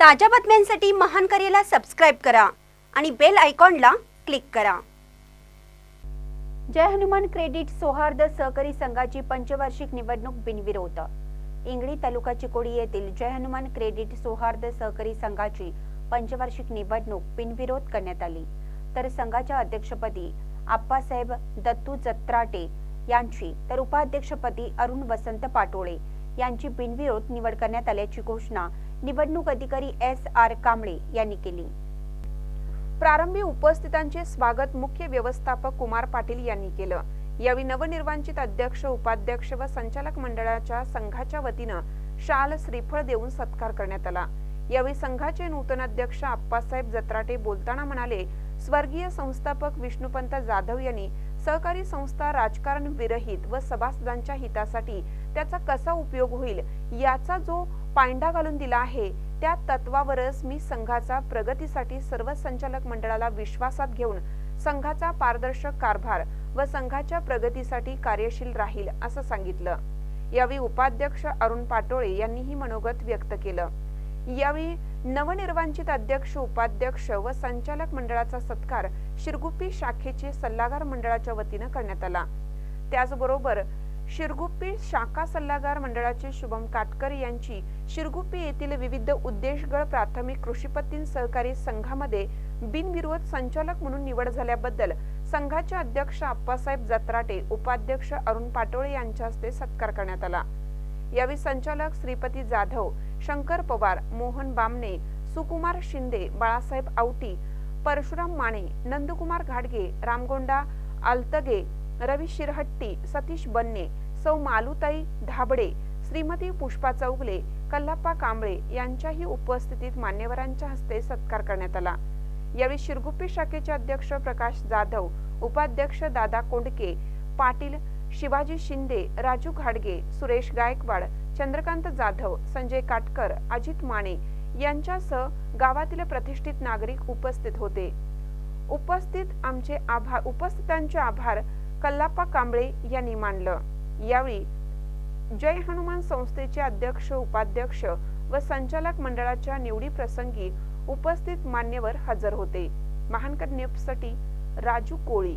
ताज्या बातम्यांसाठी महान करेला सबस्क्राईब करा आणि बेल आयकॉनला क्लिक करा. जय हनुमान क्रेडिट सौहार्द सहकारी संघाची पंचवार्षिक निवडणूक बिनविरोध. इंगळी तालुका चिकोडी येथील जय हनुमान क्रेडिट सौहार्द सहकारी संघाची पंचवार्षिक निवडणूक बिनविरोध करण्यात आली. तर संघाच्या अध्यक्षपदी आप्पासाहेब दत्तू जत्राटे यांची तर उपाध्यक्षपदी अरुण वसंत पाटोळे यांची बिनविरोध निवड करण्यात आल्याची घोषणा निवडणूक अधिकारी एस आर कांबळे यांनी केली. प्रारंभी उपस्थितांचे स्वागत मुख्य व्यवस्थापक कुमार पाटील यांनी केलं. यावेळी नवनिर्वाचित अध्यक्ष उपाध्यक्ष व संचालक मंडळाच्या संघाच्या वतीनं शाल श्रीफळ देऊन सत्कार करण्यात आला. यावेळी संघाचे नूतन अध्यक्ष आप्पासाहेब जत्राटे बोलताना म्हणाले स्वर्गीय संस्थापक विष्णुपंत जाधव यांनी सहकारी संस्था राजकारण विरहित व सभासदांच्या हितासाठी त्याचा कसा उपयोग होईल याचा जो पायंडा घालून दिला आहे. त्या तत्वावरच मी संघाचा प्रगतीसाठी सर्व संचालक मंडळाला विश्वासात घेऊन संघाचा पारदर्शक कारभार व संघाच्या प्रगतीसाठी कार्यशील राहील असं सांगितलं. यावेळी उपाध्यक्ष अरुण पाटोळे यांनीही मनोगत व्यक्त केलं. यावेळी नवनिर्वाचित अध्यक्ष उपाध्यक्ष व संचालक मंडळाचा सत्कार शिरगुप्पी शाखेचे सल्लागार मंडळाच्या वतीनं करण्यात आला. त्याचबरोबर शिरगुप्पी शाखा सल्लागार मंडळाचे शुभम काटकर यांची शिरगुप्पी येथील विविध उद्देशगळ प्राथमिक कृषीपत्तीन सहकारी संघामध्ये बिनविरोध संचालक म्हणून निवड झाल्याबद्दल संघाचे अध्यक्ष आप्पासाहेब जत्राटे उपाध्यक्ष अरुण पाटोळे यांच्या हस्ते सत्कार करण्यात आला. यावेळी संचालक श्रीपती जाधव शंकर पवार मोहन बामणे सुकुमार शिंदे बाळासाहेब आवटी परशुराम माने नंदकुमार घाडगे रामगोंडा आलतगे रवी शिरहट्टी सतीश बन्ने सौ मालुताई धाबडे श्रीमती पुष्पा चौगले कल्लाप्पा कांबळे यांच्याही उपस्थितीत मान्यवरांच्या हस्ते सत्कार करण्यात आला. यावेळी शिरगुप्पी शाखेचे अध्यक्ष प्रकाश जाधव उपाध्यक्ष दादा कोंडके पाटील शिवाजी शिंदे राजू घाडगे सुरेश गायकवाड चंद्रकांत जाधव संजय काटकर अजित माने यांच्यासह गावातील प्रतिष्ठित नागरिक उपस्थित होते. उपस्थित आमचे आभार उपस्थितांचे आभार कल्लाप्पा कांबळे यांनी मानलं यावेळी जय हनुमान संस्थेचे अध्यक्ष उपाध्यक्ष व संचालक मंडळाच्या निवडी प्रसंगी उपस्थित मान्यवर हजर होते. महानकर न्यूजसाठी राजू कोळी.